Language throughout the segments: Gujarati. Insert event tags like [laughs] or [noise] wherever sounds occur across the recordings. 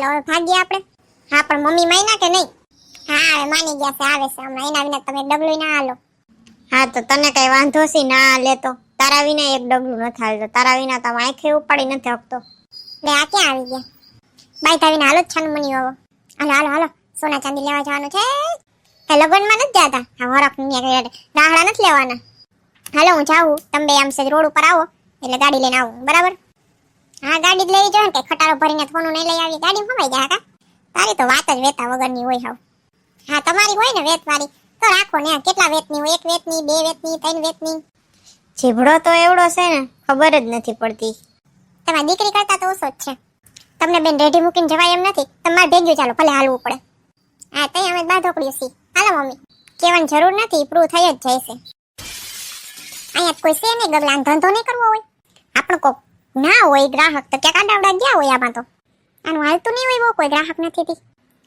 હાલો, હવે ભાગીએ આપણે. હા, પણ મમ્મી માયના કે નહીં? હા, હવે માની ગયા છે, આવે છે. હમણાં એના વિના તમે ડગલું ના હાલો. હા, તો તને કઈ વાંધો છે? ના લેતો તારા વિના એક ડગલું નથી હાલતો. તારા વિના તમે આંખે ઉપાડી નથી હકતો. લે આ ક્યાં આવી ગયા? બાઈ તાવીને હાલો જ છાનું મની આવો હાલો હાલો હાલો. સોના ચાંદી લેવા જવાનું છે. એ લગ્નમાં નથી જતા? હા વરખ રાહડા નથી લેવાના. હાલો, હું જાઉં. તમે આમ સેજ રોડ ઉપર આવો. એટલે ગાડી લઈને આવું. બરાબર? હા ગાડી જ લેવી જોઈએ કે ખટારો ભરીને થોનું નહીં લઈ આવી. ગાડી ખવાઈ જાય કા? તારી તો વાત જ વેતા વગરની હોય હાવ. હા તમારી હોય ને વેત વાળી તો રાખો ને કેટલા વેતની હોય? એક વેતની બે વેતની ત્રણ વેતની. જીભડો તો એવડો છે ને ખબર જ નથી પડતી. તમારી દીકરી કરતા તો ઓછો જ છે. તમને બેન રેડી મૂકીને જવાય એમ નથી? તમારે ભેગ્યું ચાલો ભલે હાલવું પડે. હા તઈ અમે બાધોકડ્યું છીએ. Hello mummy. કહેવાની જરૂર નથી પ્રૂવ થઈ જ જાય છે. અહીંયા કોઈ છે ને ગગલાન ધંધો નહીં કરવો હોય. આપણો કોક ના હોય ગ્રાહક, તો ક્યાં કાંડાવડા ગયા હોય આમાં તો. આનું હાલતું નહીં હોય કોઈ ગ્રાહક નથી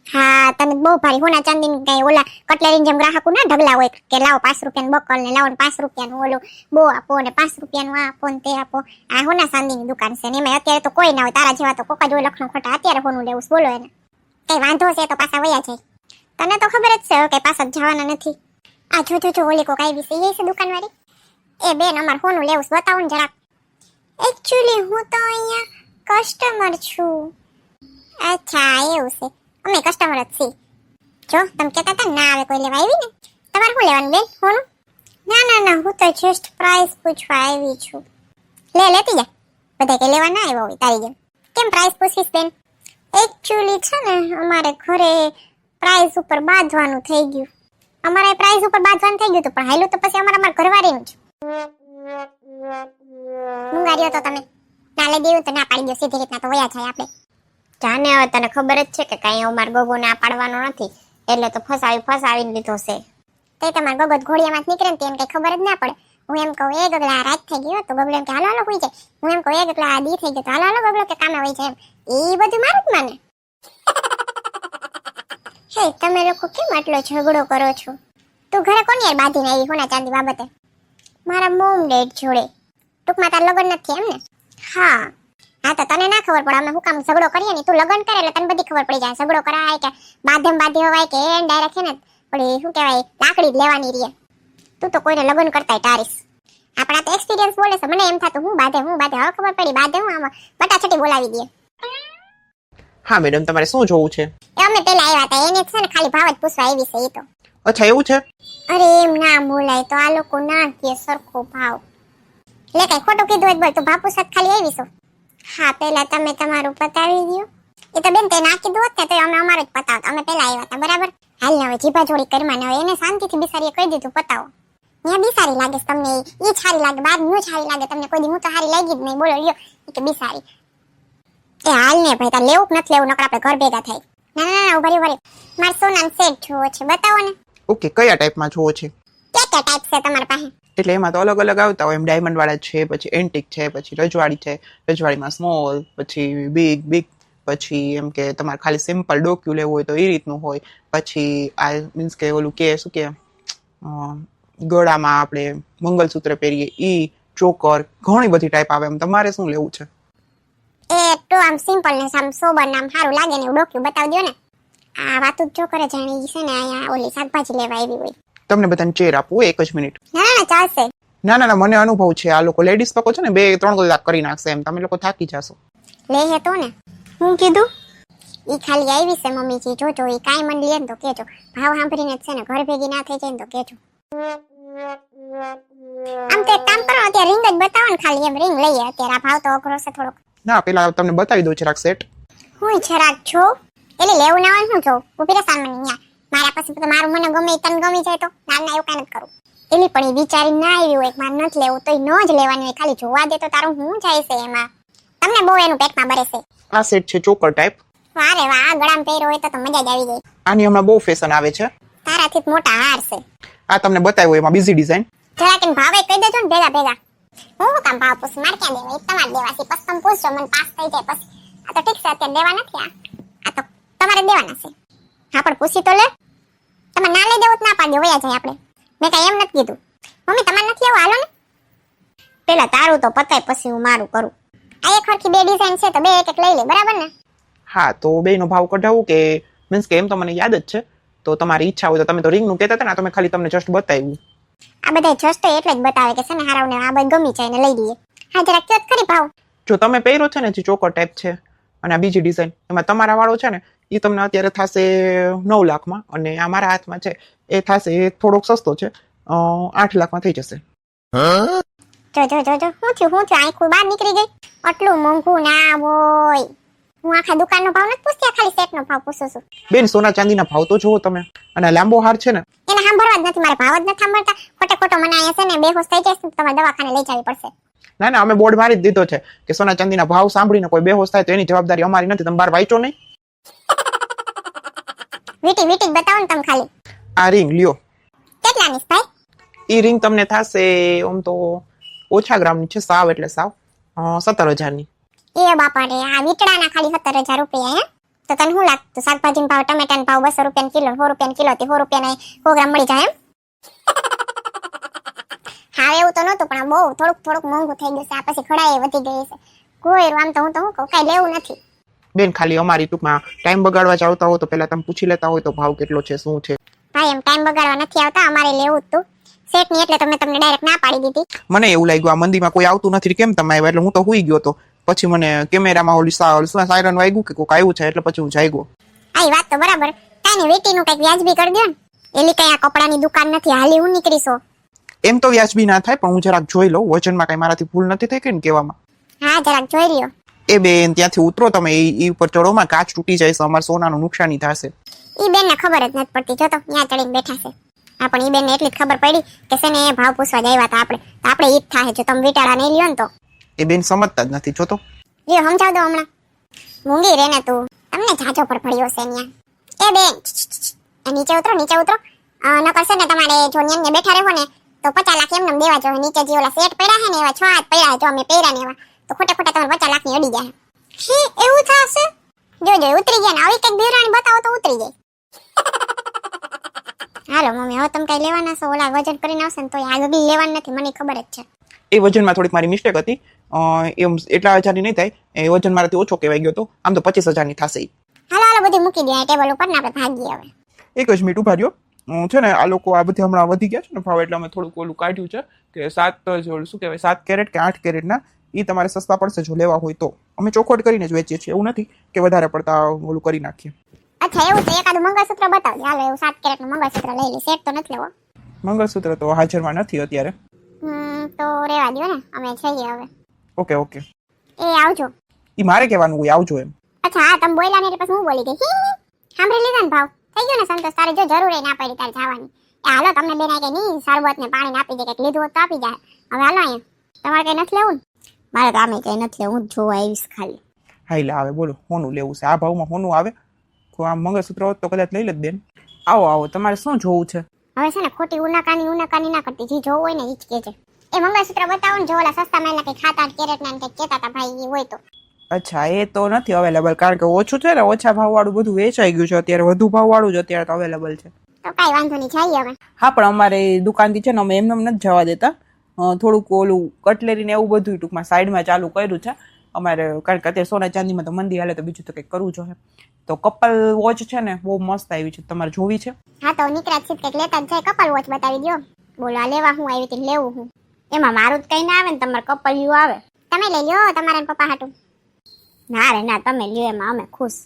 હા તમે બહુ ભારી હોના ચાંદીની કઈ ઓલા કટલેરી જેમ ગ્રાહકો ના ઢગલા હોય કે લાવો પાંચ રૂપિયાનું બકલ ને લાવો પાંચ રૂપિયાનું ઓલું બહુ આપો ને પાંચ રૂપિયાનું આ આપો તે આપો. આ હોના ચાંદીની દુકાન છે ને એમાં અત્યારે તો કોઈ ના હોય, તારા જેવા તો કોકા જ હોય ખોટા અત્યારે હોનું લેવું બોલો એને. કઈ વાંધો છે તો પાછા વયા જાય. તને તો ખબર જ છે કે પાછા જવાના નથી. આ જો જો જો ઓલી કોક આવી છે, એ છે દુકાનવાળી? એ બેન અમાર હોનું લેવું બતાવો ને જરાક. એકચ્યુઅલી હું તો અહીંયા કસ્ટમર છું. અચ્છા, એવું છે. અમે કસ્ટમર જ છીએ. જો, તમે કહેતા હતા, ના આવે, કોઈ લેવા આવી ને તમારે શું લેવાનું, બેન હોનું ના ના ના, હું તો જસ્ટ પ્રાઇસ પૂછવા આવી છું. લે, લેતી જા. બધા કે લેવા ના આવ્યો હોય, તારી જેમ. કેમ પ્રાઇસ પૂછીશ, બેન? એકચ્યુઅલી છે ને, અમારે ઘરે પ્રાઇસ ઉપર બાંધવાનું થઈ ગયું. અમારે પ્રાઇસ ઉપર બાંધવાનું થઈ ગયું હતું, પણ હાલું તો પછી અમારે અમારા ઘરવાળીનું છે મુંગારીઓ તો તમે. ના દેવું તો ના પાડી દો. સીધી રીતના તો વયા જાય આપણે. જાને હવે તને ખબર જ છે કે કાંઈ અમાર ગોગો ના પાડવાનો નથી. એટલે તો ફસાવી ફસાવીને લીધો છે. તે તમારા ગગત ઘોડિયામાં નીકળે તેને કઈ ખબર જ ના પડે. હું એમ કહું, એ ગગલા રાત થઈ ગયો તો ગગલો એમ કે હાલો હાલો, હોઈ જાય. હું એમ કહું, એ ગગલા દી થઈ ગયો. તો, હાલો હાલો ગગલો કે કામે હોય જાય. એમ. એ બધું મારું જ માને. [laughs] હે, તમે લોકો કેમ આટલો ઝઘડો કરો છો? તું ઘરે કોની યાર બાંધીને આવી? હોના ચાંદી બાબતે? મારા મોમ ડેડ જોડે. ટૂંકમાં તાર લગ્ન નથી એમ ને? હા. હા તો તને ના ખબર પડે અમે હું કામ ઝઘડો કરીએ ને તું લગ્ન કરે એટલે તને બધી ખબર પડી જાય. ઝઘડો કરાય કે બાધમ બાધી હોવાય કે એન ડાયરેક્ટ છે ને? પણ શું કહેવાય લાકડી જ લેવાની રીએ તું તો કોઈને લગ્ન કરતાય ટારીશ આપણા તો એક્સપિરિયન્સ બોલે છે. મને એમ થતું હું બાધે હું બાધે. હવે ખબર પડી બાધે હું આમાં? બટાછટી બોલાવી દઈએ હા મેડમ તમારે શું જોવું છે? એ અમે પેલા આવ્યા હતા. એને છે ને ખાલી ભાવ જ પૂછવા આવી છે એ તો. અચ્છા એવું છે? અરે એમ ના બોલાય તો આ લોકો ના કે સરખો ભાવ. લે કઈ ખોટું કીધું હોય બોલ, તો બાપુ સાથ ખાલી આવી હા, પેલા તમે તમારું પતાવી દો એ તો બેન તે ના કીધું હોત ને તો અમે અમારું જ પતાવત. અમે પેલા આવ્યા હતા બરાબર? હાલ ના હવે જીભા જોડી કરવા ના હોય, એને શાંતિથી બિસારીએ કહી દીધું, પતાવો. ત્યાં બિસારી લાગે તમને એ સારી લાગે, બાર ન્યુ સારી લાગે તમને. કોઈ દી હું તો સારી લાગી જ નહીં, બોલો, લ્યો કે બિસારી. એ હાલ ને ભાઈ, તાર લેવું નથી લેવું નકર આપણે ઘર ભેગા થાય. ના ના ના ઉભરી ઉભરી મારે સોનાનો સેટ જોવો છે, બતાવો ને. ઓકે કયા ટાઈપમાં જોવો છે? ક્યાં ક્યાં ટાઈપ છે તમારી પાસે? એટલે એમાં તો અલગ અલગ આવતા હોય એમ ડાયમંડ વાળા છે પછી એન્ટિક છે પછી રજવાડી છે રજવાડીમાં સ્મોલ પછી બિગ બિગ પછી એમ કે તમારે ખાલી સિમ્પલ ડોક્યુ લેવું હોય તો એ રીતનું હોય પછી આ મીન્સ કે ઓલું કે શું કે ગળામાં આપણે મંગલસૂત્ર પહેરીએ ઈ ચોકર ઘણી બધી ટાઈપ આવે એમ તમારે શું લેવું છે? એ તો આમ સિમ્પલ ને આમ સોબર નામ સારું લાગે ને એવું ડોક્યુ બતાવી દો ને. આ વાતું જો કરે જાણે છે ને અહીંયા ઓલી શાકભાજી લેવા આવી હોય. તમને બધાને ચેર આપું એક જ મિનિટ. ના ના ના ચાલશે. ના ના ના મને અનુભવ છે. આ લોકો લેડીઝ પકો છે ને બે ત્રણ કલાક કરી નાખશે એમ. તમે લોકો થાકી જશો. લે હે તો ને. હું કીધું? ઈ ખાલી આવી છે મમ્મીજી જોજો ઈ કાઈ મન લે તો કેજો. ભાવ સાંભળીને છે ને ઘર ભેગી ના થઈ જાય ને તો કેજો. આમ તો એક કામ કરો અત્યારે રિંગ જ બતાવો ને ખાલી એમ રિંગ લઈએ. અત્યારે આ ભાવ તો અઘરો છે થોડોક. ના પેલા તમને બતાવી દઉં જરાક સેટ હું જરાક છો એટલે લેવું ના હું જો ઊભી રહે સામાન અહીંયા. મારા પાસે તો મારું મને ગમે તને ગમી જાય તો. ના ના એવું કાંઈ નથી કરું. એલી પણ એ વિચારી ના આવી હોય મારે નથી લેવું તો ન જ લેવાની હોય. ખાલી જોવા દે તો તારું હું જાય છે એમાં? તમને બહુ એનું પેટમાં ભરે છે. આ સેટ છે ચોકર ટાઈપ વારે વાહ આ ગળામાં પહેર્યો હોય તો તો મજા જ આવી જાય આની હમણાં બહુ ફેશન આવે છે. તારાથી મોટા હાર છે. આ તમને બતાવ્યું એમાં બીજી ડિઝાઇન જરાક એને ભાવે કહી દેજો ને ભેગા ભેગા. હું કામ ભાવ પૂછ? માર ક્યાં દેવા? એ તમારે દેવા છે. પછી તમે પૂછજો મને પાસ થઈ જાય પછી. આ તો ઠીક છે અત્યારે દેવા નથી આ. તમારે દેવાના છે. હા પણ પૂછી તો લે. તમે ના લઈ દેવું તો ના પાડ્યો વયા જાય આપણે. મેં કાંઈ એમ નથી કીધું. મમ્મી તમારે નથી લેવું હાલો ને. પેલા તારું તો પતાય પછી હું મારું કરું. આ એક હરખી બે ડિઝાઇન છે તો બે એક એક લઈ લે બરાબર ને? હા તો બેનો ભાવ કઢાવું કે મીન્સ કે એમ તો મને યાદ જ છે. તો તમારી ઈચ્છા હોય તો તમે તો રિંગનું કહેતા હતા ને તમે ખાલી તમને જસ્ટ બતાવ્યું. આ બધા જસ્ટ એટલે જ બતાવે કે છે ને હારાવને આ બધું ગમી જાય ને લઈ લઈએ. હા જરા કયો ખરી ભાવ. જો તમે પહેર્યો છે ને જે ચોકર ટાઈપ છે. અને આ બીજી ડિઝાઇન એમાં તમારા વાળો છે ને એ તમને અત્યારે થશે નવ લાખમાં અને આ મારા હાથમાં છે એ થશે થોડોક સસ્તો છે આઠ લાખમાં થઈ જશે. જો જો જો જો હું થયું હું થયું? આંખું બહાર નીકળી ગઈ? આટલું મોંઘું ના હોય. હું આખા દુકાનનો ભાવ નથી પૂછતી ખાલી સેટનો ભાવ પૂછું છું. બેન સોના ચાંદીના ભાવ તો જુઓ તમે. અને લાંબો હાર છે ને. એને સાંભળવા જ નથી મારે ભાવ જ નથી સાંભળતા. ખોટે ખોટો મને અહીંયા છે ને બેહોશ થઈ જશે તમારે દવાખાને લઈ જવી પડશે. ના ના અમે બોર્ડ મારી જ દીધો છે કે સોના ચાંદીના ભાવ સાંભળીને કોઈ બેહોશ થાય તો એની જવાબદારી અમારી નથી તમે બહાર વાંચો નહીં. વીટી વીટી બતાવો ને તમે ખાલી. આ રિંગ લ્યો. કેટલાની છે ભાઈ? એ રિંગ તમને થશે ઓમ તો ઓછા ગ્રામની છે સાવ એટલે સાવ. સત્તર હજારની. એ બાપા રે આ વીટડાના ખાલી સત્તર હજાર રૂપિયા હે? તો તને શું લાગતું? શાકભાજીનો ભાવ ટમેટાનો ભાવ બસો રૂપિયા કિલો સો રૂપિયા કિલો થી સો રૂપિયા સો ગ્રામ મળી જાય એમ? [laughs] હા એવું તો નહોતું પણ આ બહુ થોડુંક થોડુંક મોંઘું થઈ ગયું છે. આ પછી ખડાઈ વધી ગઈ છે. કોઈ આમ તો હું તો હું કહું કઈ લેવું નથી. બેન ખાલી અમારી ટૂંકમાં ટાઈમ બગાડવા જ આવતા હો તો પહેલા તમે પૂછી લેતા હોય તો ભાવ કેટલો છે શું છે? ભાઈ એમ ટાઈમ બગાડવા નથી આવતા અમારે લેવું જ તું. સેટની એટલે તમે તમને ડાયરેક્ટ ના પાડી દીધી. મને એવું લાગ્યું આ મંદીમાં કોઈ આવતું નથી કેમ તમે આવ્યા? એટલે હું તો હુઈ ગયો તો. પછી મને કેમેરામાં ઓલી સાયરન વાગ્યું કે કોઈક આવ્યું છે એટલે પછી હું જાગ્યો. આ વાત તો બરાબર. કાઈ નહીં વીટીનું કંઈક વ્યાજબી કરી દો ને. એલી કઈ આ કપડાની દુકાન નથી હાલી હું નીકળીશો એમ તો વ્યાજબી ના થાય પણ હું જરાક જોઈ લઉં. વજનમાં કઈ મારાથી ભૂલ નથી થઈ કે ને કહેવામાં? હા જરાક જોઈ રહ્યો એ બેન ત્યાંથી ઉતરો તમે. એ ઉપર ચડોમાં કાચ તૂટી જાય છે અમારા સોનાનું નુકસાની થશે. ઈ બેનને ખબર જ નથી પડતી. જો તો ત્યાં ચડીને બેઠા છે. હા પણ ઈ બેનને એટલી જ ખબર પડી કે છે ને એ ભાવ પૂછવા જાય હતા આપણે. તો આપણે ઈ જ થાય જો તમે વિટાળા નહીં લ્યો ને તો. એ બેન સમજતા જ નથી. જોતો લ્યો સમજાવ દો હમણાં. મૂંગી રે ને તું. તમને જાજો પર પડ્યો છે ત્યાં એ બેન. એ નીચે ઉતરો નીચે ઉતરો. નકર છે ને તમારે જો ન્યાને બેઠા રહો ને તો પચાસ લાખ એમને દેવા જો. નીચે જે ઓલા સેટ પડ્યા છે ને એવા છ હાથ પડ્યા જો અમે પહેર્યા ને એવા. તો ખોટા ખોટા તમારે પચાસ લાખની અડી જાય હે એવું થશે? જો જો ઉતરી ગયા ને. આવી કંઈક બિરાણી બતાવો તો ઉતરી જાય. [laughs] હાલો મમ્મી હવે તમે કઈ લેવાના છો? ઓલા વજન કરીને આવશે ને તો આગળ લેવાનું નથી મને ખબર જ છે. એ વજનમાં થોડીક મારી મિસ્ટેક હતી. એમ એટલા હજારની નહીં થાય. એ વજન મારાથી ઓછો કહેવાય ગયો તો આમ તો પચીસ હજારની થશે. હાલો હાલો બધી મૂકી દે. ટેબલ ઉપર ને આપણે ભાગીએ હવે. એક જ મિનિટ ઊભા રહ્યો. છે ને આ લોકો આ બધી હમણાં વધી ગયા છે ને ભાવ એટલે અમે થોડુંક ઓલું કાઢ્યું છે કે સાત જ શું કહેવાય સાત કેરેટ કે આઠ કેરેટના એ તમારે સસ્તા પડશે જો લેવા હોય તો. અમે ચોખવટ કરીને જ વેચીએ છીએ એવું નથી કે વધારે પડતા ઓલું કરી નાખીએ. અચ્છા એવું છે એકાદું મંગળસૂત્ર બતાવજો. હાલો એવું સાત કેરેટનું મંગળસૂત્ર લઈ લે સેટ તો નથી લેવો. મંગળસૂત્ર તો હાજરમાં નથી અત્યારે. તો રેવા દો ને અમે જઈએ હવે. Okay okay. એ આવજો. એ મારે કહેવાનું હોય આવજો એમ. અચ્છા હા તમે બોલ્યા ને એટલે પછી હું બોલી ગઈ. સાંભળી લીધા ને ભાવ? થઈ ગયો ને સંતોષ તારે જો જરૂર ના પડી તારે જવાની. એ હાલો તમને બેન કે નહીં શરબત ને પાણી આપી દે કે લીધું હોત તો આપી જાય હવે હાલો અહીંયા. તમારે કઈ નથી લેવું ને? મારે તો આમે કઈ નથી હું જોવા આવીશ ખાલી. હા એટલે આવે બોલો હોનું લેવું છે. આ ભાવમાં હોનું આવે? તો આ મંગળસૂત્ર હોત તો કદાચ લઈ લે બેન. આવો આવો તમારે શું જોવું છે? હવે છે ને ખોટી ઉનાકાની ઉનાકાની ના કરતી. જે જોવું હોય ને એ જ કે છે એ મંગળસૂત્ર બતાવો ને જો ઓલા સસ્તા માયલા કઈ ખાતા કેરેટ ના કઈ કેતા હતા ભાઈ એ હોય તો. અચ્છા એ તો નથી અવેલેબલ કારણ કે ઓછું છે ને ઓછા ભાવવાળું બધું વેચાઈ ગયું છે. અત્યારે વધુ ભાવવાળું જ અત્યારે તો અવેલેબલ છે. તો કાંઈ વાંધો નહીં જઈએ હવે. હા પણ અમારે દુકાનથી છે ને અમે એમને એમ નથી જવા દેતા. થોડુંક ઓલું કટલેરી ને એવું બધું ટૂંકમાં સાઈડમાં ચાલુ કર્યું છે. અમારે કારણ કે અત્યારે સોના ચાંદીમાં તો મંદી હાલે તો બીજું તો કંઈક કરવું જોઈએ તો કપલ વોચ છે ને બહુ મસ્ત આવી છે તમારે જોવી છે. હા તો નીકળ્યા છે કંઈક લેતા જાય કપલ વોચ બતાવી દો બોલો લેવા હું આવી હતી લેવું હું? એમાં મારું જ કઈ ના આવે ને તમારે કપલિયું આવે. તમે લઈ લ્યો તમારા પપ્પા હાટું. ના રે ના તમે લ્યો એમાં અમે ખુશ.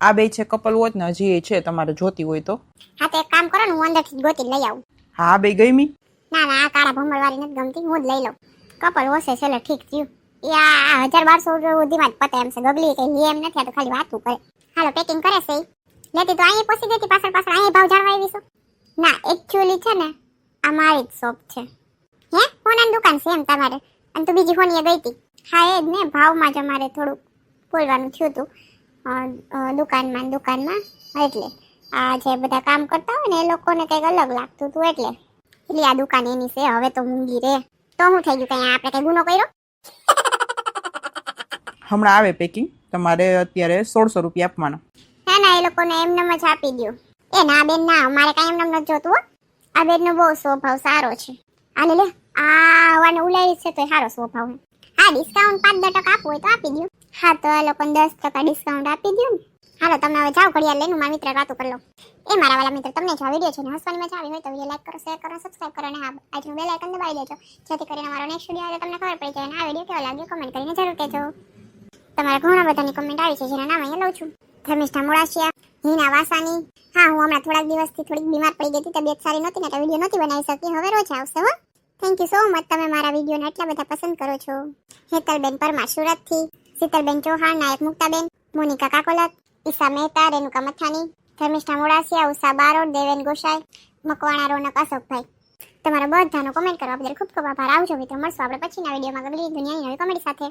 આ બે છે કપલ વોચ ને હજી એ છે તમારે જોતી હોય તો. હા તો એક કામ કરો ને હું અંદરથી જ ગોતી લઈ આવું. હા બે ગઈ ના ના આ કાળા ભમર વાળી નથી ગમતી હું જ લઈ લઉં. કપલ વોસે છે ઠીક થયું. એ આ હજાર બારસો સુધીમાં જ પતે એમ છે ગગલી લે એમ નથી આ તો ખાલી વાતું કરે. હાલો પેકિંગ કરે છે. લેતી તો અહીં પહોંચી દેતી પાછળ પાછળ અહીં ભાવ જાણવા આવી છું. ના એકચ્યુઅલી છે ને આ મારી જ શોપ છે. હે? ફોન દુકાન છે એમ તમારે. અને તું બીજી હોનીએ ગઈ હતી. હા એ જ ને ભાવમાં જ અમારે થોડુંક બોલવાનું થયું હતું. દુકાનમાં દુકાનમાં એટલે આ જે બધા કામ કરતા હોય ને એ લોકોને કંઈક અલગ લાગતું હતું એટલે. એટલે આ દુકાન એની છે હવે તો મૂંગી રે. તો હું થઈ ગયું કઈ? આપણે કઈ ગુનો કર્યો? હમણાં આવે પેકિંગ તમારે અત્યારે સોળસો રૂપિયા આપવાના. ના ના એ લોકોને એમનેમ જ આપી દઉં એ ના બેન ના મારે કઈ એમનેમ નથી જોતું હો. આ બેનનો બહુ સ્વભાવ સારો છે. આ લે લે આ હવાને ઉલાડી છે તો સારો સ્વભાવ. હા ડિસ્કાઉન્ટ પાંચ દસ ટકા આપવું હોય તો આપી દો હા, તો આ લોકોને દસ ટકા ડિસ્કાઉન્ટ આપી દો ને. હાલો, તમે હવે જાઓ ઘડિયાળ લઈને મારા મિત્ર વાતો કરી લો એ મારા વાલા મિત્ર, તમને જો આ વીડિયો છે ને હસવાની મજા આવી હોય તો વીડિયો લાઈક કરો શેર કરો સબસ્ક્રાઇબ કરો અને હા આજનું બેલ આઇકન દબાવી દેજો. જેથી કરીને મારો નેક્સ્ટ વીડિયો આવે તમને ખબર પડી જાય અને આ વીડિયો કેવો લાગ્યો કમેન્ટ કરીને જરૂર કહેજો. તમારા ઘણા બધાની કમેન્ટ આવી છે, જેના નામ અહીંયા લઉં છું. ધર્મિષ્ઠા મોડાશિયા હિના વાસાની. હા, હું હમણાં થોડાક દિવસથી થોડીક બીમાર પડી ગઈ હતી, તબિયત સારી નહોતી ને એટલે વીડિયો નહોતી બનાવી શકી. હવે રોજ આવશે હો. થેન્ક યુ સો મચ તમે મારા વિડીયોને એટલા બધા પસંદ કરો છો. હેતલબેન પરમાર, સુરતથી. શીતલબેન ચૌહાણ નાયક મુક્તાબેન મોનિકા કાકોલત ઈશા મહેતા રેણુકા મથાની ધર્મિષ્ઠા મોડાસિયા ઉષા બારોડ દેવેન ગોસાઈ મકવાણા રોનક અશોકભાઈ તમારા બધાનો કોમેન્ટ કરવા બદલ ખૂબ ખૂબ આભાર. આવજો મિત્રો, મળશું આપણે પછીના વિડીયોમાં. ગગડી દુનિયાની નવી કોમેડી સાથે.